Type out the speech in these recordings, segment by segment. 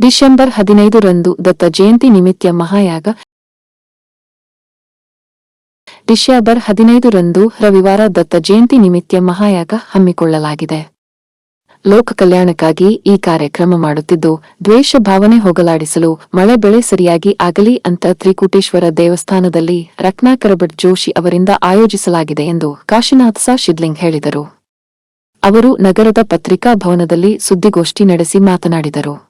December ಹದಿನೈದರಂದು ದತ್ತ ಜಯಂತಿ ನಿಮಿತ್ತ ಮಹಾಯಾಗ December ಹದಿನೈದರಂದು ರವಿವಾರ ದತ್ತ ಜಯಂತಿ ನಿಮಿತ್ತ ಮಹಾಯಾಗ ಹಮ್ಮಿಕೊಳ್ಳಲಾಗಿದೆ. ಲೋಕ ಕಲ್ಯಾಣಕ್ಕಾಗಿ ಈ ಕಾರ್ಯಕ್ರಮ ಮಾಡುತ್ತಿದ್ದು, ದ್ವೇಷ ಭಾವನೆ ಹೋಗಲಾಡಿಸಲು ಮಳೆ ಬೆಳೆ ಸರಿಯಾಗಿ ಆಗಲಿ ಅಂತ ತ್ರಿಕೂಟೇಶ್ವರ ದೇವಸ್ಥಾನದಲ್ಲಿ ರತ್ನಾಕರ ಭಟ್ ಜೋಶಿ ಅವರಿಂದ ಆಯೋಜಿಸಲಾಗಿದೆ ಎಂದು ಕಾಶಿನಾಥ್ ಸಾ ಶಿದ್ಲಿಂಗ್ ಹೇಳಿದರು. ಅವರು ನಗರದ ಪತ್ರಿಕಾ ಭವನದಲ್ಲಿ ಸುದ್ದಿಗೋಷ್ಠಿ ನಡೆಸಿ ಮಾತನಾಡಿದರು.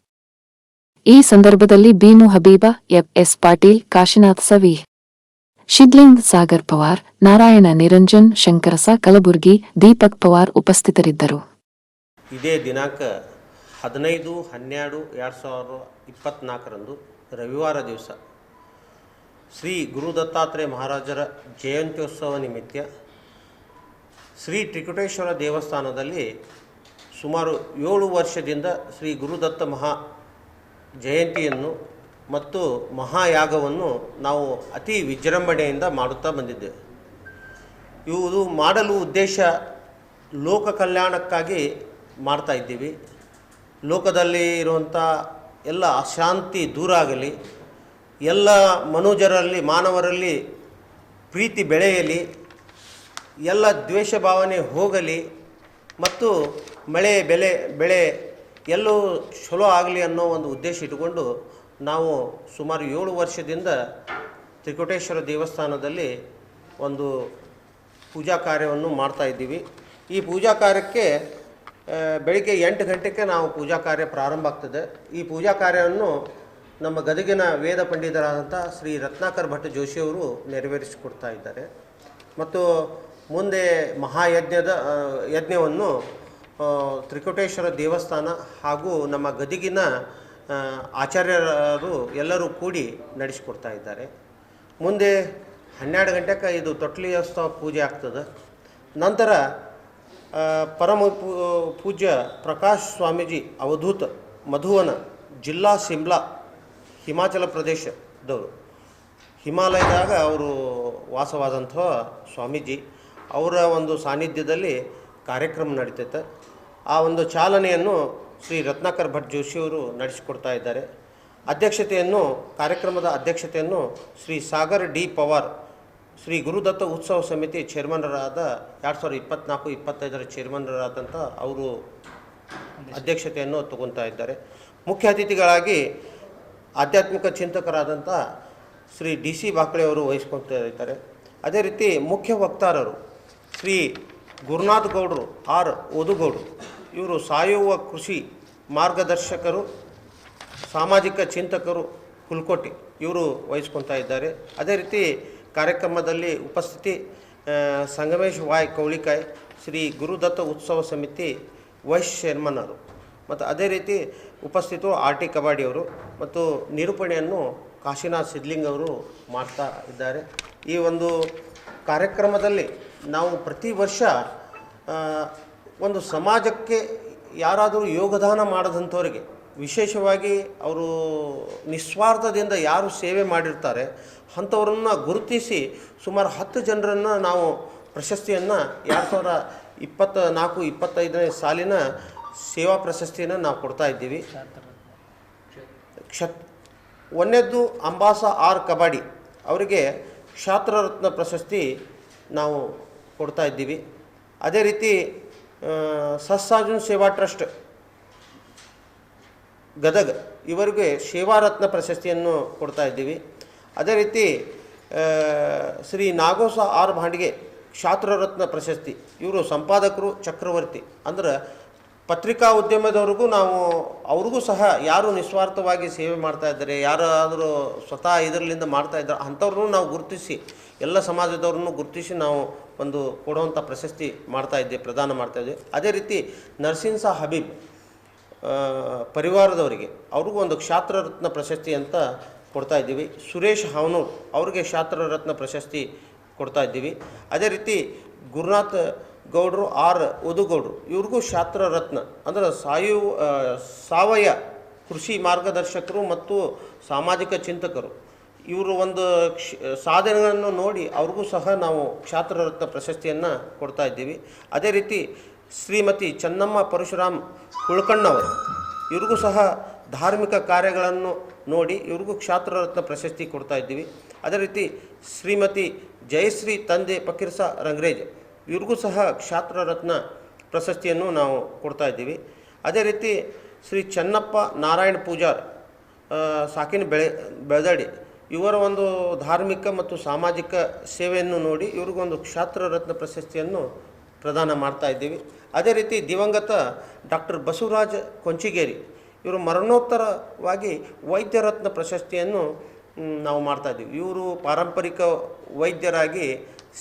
ಈ ಸಂದರ್ಭದಲ್ಲಿ bean Habiba, F. S. Patil, Kashinath Savi Shidling Sagar Pawar, Narayana Niranjan ಶಂಕರಸ Kalaburagi, Deepak Pawar ಉಪಸ್ಥಿತರಿದ್ದರು. ಇದೇ ದಿನಾಂಕ ಹದಿನೈದು, ಹನ್ನೆರಡು, ಎರಡು ಸಾವಿರದ ಇಪ್ಪತ್ತ್ನಾಲ್ಕರಂದು ರವಿವಾರ ದಿವಸ ಶ್ರೀ ಗುರು ದತ್ತಾತ್ರೇಯ ಮಹಾರಾಜರ ಜಯಂತ್ಯೋತ್ಸವ ನಿಮಿತ್ತ ಶ್ರೀ ತ್ರಿಕುಟೇಶ್ವರ ದೇವಸ್ಥಾನದಲ್ಲಿ ಸುಮಾರು ಏಳು ವರ್ಷದಿಂದ ಶ್ರೀ ಗುರುದತ್ತ ಮಹಾ ಜಯಂತಿಯನ್ನು ಮತ್ತು ಮಹಾಯಾಗವನ್ನು ನಾವು ಅತಿ ವಿಜೃಂಭಣೆಯಿಂದ ಮಾಡುತ್ತಾ ಬಂದಿದ್ದೇವೆ. ಇವರು ಮಾಡಲು ಉದ್ದೇಶ ಲೋಕ ಕಲ್ಯಾಣಕ್ಕಾಗಿ ಮಾಡ್ತಾ ಇದ್ದೀವಿ. ಲೋಕದಲ್ಲಿ ಇರುವಂಥ ಎಲ್ಲ ಅಶಾಂತಿ ದೂರ ಆಗಲಿ, ಎಲ್ಲ ಮನುಜರಲ್ಲಿ, ಮಾನವರಲ್ಲಿ ಪ್ರೀತಿ ಬೆಳೆಯಲಿ, ಎಲ್ಲ ದ್ವೇಷ ಭಾವನೆ ಹೋಗಲಿ ಮತ್ತು ಮಳೆ ಬೆಲೆ ಬೆಳೆ ಎಲ್ಲೂ ಚಲೋ ಆಗಲಿ ಅನ್ನೋ ಒಂದು ಉದ್ದೇಶ ಇಟ್ಟುಕೊಂಡು ನಾವು ಸುಮಾರು ಏಳು ವರ್ಷದಿಂದ ತ್ರಿಕೋಟೇಶ್ವರ ದೇವಸ್ಥಾನದಲ್ಲಿ ಒಂದು ಪೂಜಾ ಕಾರ್ಯವನ್ನು ಮಾಡ್ತಾ ಇದ್ದೀವಿ. ಈ ಪೂಜಾ ಕಾರ್ಯಕ್ಕೆ ಬೆಳಿಗ್ಗೆ ಎಂಟು ಗಂಟೆಗೆ ನಾವು ಪೂಜಾ ಕಾರ್ಯ ಪ್ರಾರಂಭ ಆಗ್ತದೆ. ಈ ಪೂಜಾ ಕಾರ್ಯವನ್ನು ನಮ್ಮ ಗದಗಿನ ವೇದ ಪಂಡಿತರಾದಂಥ ಶ್ರೀ ರತ್ನಾಕರ್ ಭಟ್ ಜೋಶಿಯವರು ನೆರವೇರಿಸಿಕೊಡ್ತಾ ಇದ್ದಾರೆ. ಮತ್ತು ಮುಂದೆ ಮಹಾಯಜ್ಞದ ಯಜ್ಞವನ್ನು ತ್ರಿಕುಟೇಶ್ವರ ದೇವಸ್ಥಾನ ಹಾಗೂ ನಮ್ಮ ಗದಿಗಿನ ಆಚಾರ್ಯರು ಎಲ್ಲರೂ ಕೂಡಿ ನಡೆಸಿಕೊಡ್ತಾ ಇದ್ದಾರೆ. ಮುಂದೆ ಹನ್ನೆರಡು ಗಂಟೆಗೆ ಇದು ತೊಟ್ಲಿಯೋತ್ಸವ ಪೂಜೆ ಆಗ್ತದೆ. ನಂತರ ಪರಮ ಪೂಜ್ಯ ಪ್ರಕಾಶ್ ಸ್ವಾಮೀಜಿ ಅವಧೂತ ಮಧುವನ ಜಿಲ್ಲಾ ಸಿಮ್ಲಾ, ಹಿಮಾಚಲ ಪ್ರದೇಶದವರು. ಹಿಮಾಲಯದಾಗ ಅವರು ವಾಸವಾದಂಥ ಸ್ವಾಮೀಜಿ ಅವರ ಒಂದು ಸಾನ್ನಿಧ್ಯದಲ್ಲಿ ಕಾರ್ಯಕ್ರಮ ನಡೀತೈತೆ. ಆ ಒಂದು ಚಾಲನೆಯನ್ನು ಶ್ರೀ ರತ್ನಾಕರ್ ಭಟ್ ಜೋಶಿಯವರು ನಡೆಸಿಕೊಡ್ತಾ ಇದ್ದಾರೆ. ಅಧ್ಯಕ್ಷತೆಯನ್ನು, ಕಾರ್ಯಕ್ರಮದ ಅಧ್ಯಕ್ಷತೆಯನ್ನು ಶ್ರೀ ಸಾಗರ್ ಡಿ ಪವಾರ್, ಶ್ರೀ ಗುರುದತ್ತ ಉತ್ಸವ ಸಮಿತಿ ಚೇರ್ಮನ್ರಾದ ಎರಡು ಸಾವಿರದ ಇಪ್ಪತ್ನಾಲ್ಕು, ಇಪ್ಪತ್ತೈದರ ಚೇರ್ಮನ್ರಾದಂಥ ಅವರು ಅಧ್ಯಕ್ಷತೆಯನ್ನು ತಗೊತಾ ಇದ್ದಾರೆ. ಮುಖ್ಯ ಅತಿಥಿಗಳಾಗಿ ಆಧ್ಯಾತ್ಮಿಕ ಚಿಂತಕರಾದಂಥ ಶ್ರೀ ಡಿ ಸಿ ಬಾಕಳೆಯವರು ವಹಿಸ್ಕೊಳ್ತಾ ಇದ್ದಾರೆ. ಅದೇ ರೀತಿ ಮುಖ್ಯ ವಕ್ತಾರರು ಶ್ರೀ ಗುರುನಾಥ್ ಗೌಡರು ಆರ್ ಓದುಗೌಡರು. ಇವರು ಸಾಯುವ ಕೃಷಿ ಮಾರ್ಗದರ್ಶಕರು, ಸಾಮಾಜಿಕ ಚಿಂತಕರು ಹುಲ್ಕೋಟಿ ಇವರು ವಹಿಸ್ಕೊತಾ ಇದ್ದಾರೆ. ಅದೇ ರೀತಿ ಕಾರ್ಯಕ್ರಮದಲ್ಲಿ ಉಪಸ್ಥಿತಿ ಸಂಗಮೇಶ್ ವಾಯ್ ಕೌಳಿಕಾಯ್, ಶ್ರೀ ಗುರುದತ್ತ ಉತ್ಸವ ಸಮಿತಿ ವೈಸ್ ಚೇರ್ಮನ್ನರು ಮತ್ತು ಅದೇ ರೀತಿ ಉಪಸ್ಥಿತರು ಆರ್ ಟಿ ಕಬಾಡಿಯವರು ಮತ್ತು ನಿರೂಪಣೆಯನ್ನು ಕಾಶಿನಾಥ್ ಸಿದ್ಲಿಂಗ್ ಅವರು ಮಾಡ್ತಾ ಇದ್ದಾರೆ. ಈ ಒಂದು ಕಾರ್ಯಕ್ರಮದಲ್ಲಿ ನಾವು ಪ್ರತಿ ವರ್ಷ ಒಂದು ಸಮಾಜಕ್ಕೆ ಯಾರಾದರೂ ಯೋಗದಾನ ಮಾಡದಂಥವರಿಗೆ, ವಿಶೇಷವಾಗಿ ಅವರು ನಿಸ್ವಾರ್ಥದಿಂದ ಯಾರು ಸೇವೆ ಮಾಡಿರ್ತಾರೆ, ಅಂಥವ್ರನ್ನ ಗುರುತಿಸಿ ಸುಮಾರು ಹತ್ತು ಜನರನ್ನು ನಾವು ಪ್ರಶಸ್ತಿಯನ್ನು ಎರಡು ಸಾವಿರ ಇಪ್ಪತ್ತ ನಾಲ್ಕು, ಇಪ್ಪತ್ತೈದನೇ ಸಾಲಿನ ಸೇವಾ ಪ್ರಶಸ್ತಿಯನ್ನು ನಾವು ಕೊಡ್ತಾ ಇದ್ದೀವಿ. ಕ್ಷತ್ ಒಂದನೇದ್ದು ಅಂಬಾಸ ಆರ್ ಕಬಾಡಿ ಅವರಿಗೆ ಕ್ಷಾತ್ರರತ್ನ ಪ್ರಶಸ್ತಿ ನಾವು ಕೊಡ್ತಾ ಇದ್ದೀವಿ. ಅದೇ ರೀತಿ ಸಸ್ಸಾರ್ಜುನ್ ಸೇವಾ ಟ್ರಸ್ಟ್, ಗದಗ. ಇವರಿಗೆ ಸೇವಾರತ್ನ ಪ್ರಶಸ್ತಿಯನ್ನು ಕೊಡ್ತಾ ಇದ್ದೀವಿ. ಅದೇ ರೀತಿ ಶ್ರೀ ನಾಗೋಸ ಆರ್ ಭಾಂಡಿಗೆ ಕ್ಷಾತ್ರರತ್ನ ಪ್ರಶಸ್ತಿ. ಇವರು ಸಂಪಾದಕರು, ಚಕ್ರವರ್ತಿ. ಅಂದ್ರೆ ಪತ್ರಿಕಾ ಉದ್ಯಮದವ್ರಿಗೂ ನಾವು, ಅವ್ರಿಗೂ ಸಹ ಯಾರು ನಿಸ್ವಾರ್ಥವಾಗಿ ಸೇವೆ ಮಾಡ್ತಾ ಇದ್ದಾರೆ, ಯಾರಾದರೂ ಸ್ವತಃ ಇದರಲ್ಲಿಂದ ಮಾಡ್ತಾ ಇದ್ದಾರೆ, ಅಂಥವ್ರನ್ನೂ ನಾವು ಗುರುತಿಸಿ, ಎಲ್ಲ ಸಮಾಜದವ್ರನ್ನೂ ಗುರುತಿಸಿ ನಾವು ಒಂದು ಕೊಡುವಂಥ ಪ್ರಶಸ್ತಿ ಮಾಡ್ತಾ ಇದ್ದೆ ಪ್ರದಾನ ಮಾಡ್ತಾ ಇದ್ದೆ ಅದೇ ರೀತಿ ನರ್ಸಿನ್ ಹಬೀಬ್ ಪರಿವಾರದವರಿಗೆ ಅವ್ರಿಗೂ ಒಂದು ಕ್ಷಾತ್ರರತ್ನ ಪ್ರಶಸ್ತಿ ಅಂತ ಕೊಡ್ತಾ ಇದ್ದೀವಿ. ಸುರೇಶ್ ಹಾವನೂರ್ ಅವ್ರಿಗೆ ಕ್ಷಾತ್ರರತ್ನ ಪ್ರಶಸ್ತಿ ಕೊಡ್ತಾ ಇದ್ದೀವಿ. ಅದೇ ರೀತಿ ಗುರುನಾಥ್ ಗೌಡರು, ಆರ್ ಓದುಗೌಡರು ಇವ್ರಿಗೂ ರತ್ನ ಅಂದರೆ ಸಾಯು ಸಾವಯ ಕೃಷಿ ಮಾರ್ಗದರ್ಶಕರು ಮತ್ತು ಸಾಮಾಜಿಕ ಚಿಂತಕರು. ಇವರು ಒಂದು ಕ್ಷ ಸಾಧನೆಗಳನ್ನು ನೋಡಿ ಅವ್ರಿಗೂ ಸಹ ನಾವು ಕ್ಷಾತ್ರರತ್ನ ಪ್ರಶಸ್ತಿಯನ್ನು ಕೊಡ್ತಾ ಇದ್ದೀವಿ. ಅದೇ ರೀತಿ ಶ್ರೀಮತಿ ಚನ್ನಮ್ಮ ಪರಶುರಾಮ್ ಕುಳ್ಕಣ್ಣವರು, ಇವ್ರಿಗೂ ಸಹ ಧಾರ್ಮಿಕ ಕಾರ್ಯಗಳನ್ನು ನೋಡಿ ಇವ್ರಿಗೂ ಕ್ಷಾತ್ರರತ್ನ ಪ್ರಶಸ್ತಿ ಕೊಡ್ತಾ ಇದ್ದೀವಿ. ಅದೇ ರೀತಿ ಶ್ರೀಮತಿ ಜಯಶ್ರೀ ತಂದೆ ಫಕೀರ್ಸ ರಂಗ್ರೇಜ್ ಇವ್ರಿಗೂ ಸಹ ಕ್ಷಾತ್ರರತ್ನ ಪ್ರಶಸ್ತಿಯನ್ನು ನಾವು ಕೊಡ್ತಾ ಇದ್ದೀವಿ. ಅದೇ ರೀತಿ ಶ್ರೀ ಚೆನ್ನಪ್ಪ ನಾರಾಯಣ ಪೂಜಾರ್ ಸಾಕಿನ ಬೆಳೆ, ಬೆಳದಡಿ ಇವರ ಒಂದು ಧಾರ್ಮಿಕ ಮತ್ತು ಸಾಮಾಜಿಕ ಸೇವೆಯನ್ನು ನೋಡಿ ಇವ್ರಿಗೊಂದು ಕ್ಷಾತ್ರರತ್ನ ಪ್ರಶಸ್ತಿಯನ್ನು ಪ್ರದಾನ ಮಾಡ್ತಾ ಇದ್ದೀವಿ. ಅದೇ ರೀತಿ ದಿವಂಗತ ಡಾಕ್ಟರ್ ಬಸವರಾಜ ಕೊಂಚಿಗೇರಿ ಇವರು ಮರಣೋತ್ತರವಾಗಿ ವೈದ್ಯರತ್ನ ಪ್ರಶಸ್ತಿಯನ್ನು ನಾವು ಮಾಡ್ತಾ ಇದ್ದೀವಿ. ಇವರು ಪಾರಂಪರಿಕ ವೈದ್ಯರಾಗಿ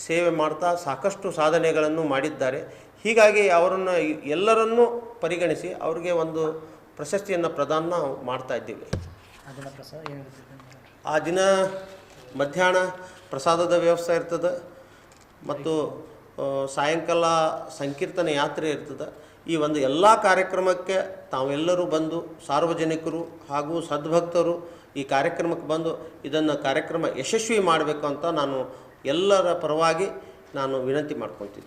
ಸೇವೆ ಮಾಡ್ತಾ ಸಾಕಷ್ಟು ಸಾಧನೆಗಳನ್ನು ಮಾಡಿದ್ದಾರೆ. ಹೀಗಾಗಿ ಅವರನ್ನು ಎಲ್ಲರನ್ನೂ ಪರಿಗಣಿಸಿ ಅವರಿಗೆ ಒಂದು ಪ್ರಶಸ್ತಿಯನ್ನು ಪ್ರದಾನ ನಾವು ಮಾಡ್ತಾ ಇದ್ದೀವಿ. ಆ ದಿನ ಮಧ್ಯಾಹ್ನ ಪ್ರಸಾದದ ವ್ಯವಸ್ಥೆ ಇರ್ತದೆ. ಮತ್ತು ಸಾಯಂಕಾಲ ಸಂಕೀರ್ತನ ಯಾತ್ರೆ ಇರ್ತದೆ. ಈ ಒಂದು ಎಲ್ಲ ಕಾರ್ಯಕ್ರಮಕ್ಕೆ ತಾವೆಲ್ಲರೂ ಬಂದು ಸಾರ್ವಜನಿಕರು ಹಾಗೂ ಸದ್ಭಕ್ತರು ಈ ಕಾರ್ಯಕ್ರಮಕ್ಕೆ ಬಂದು ಇದನ್ನು ಕಾರ್ಯಕ್ರಮ ಯಶಸ್ವಿ ಮಾಡಬೇಕು ಅಂತ ನಾನು ಎಲ್ಲರ ಪರವಾಗಿ ನಾನು ವಿನಂತಿ ಮಾಡ್ಕೊತಿದ್ದೀನಿ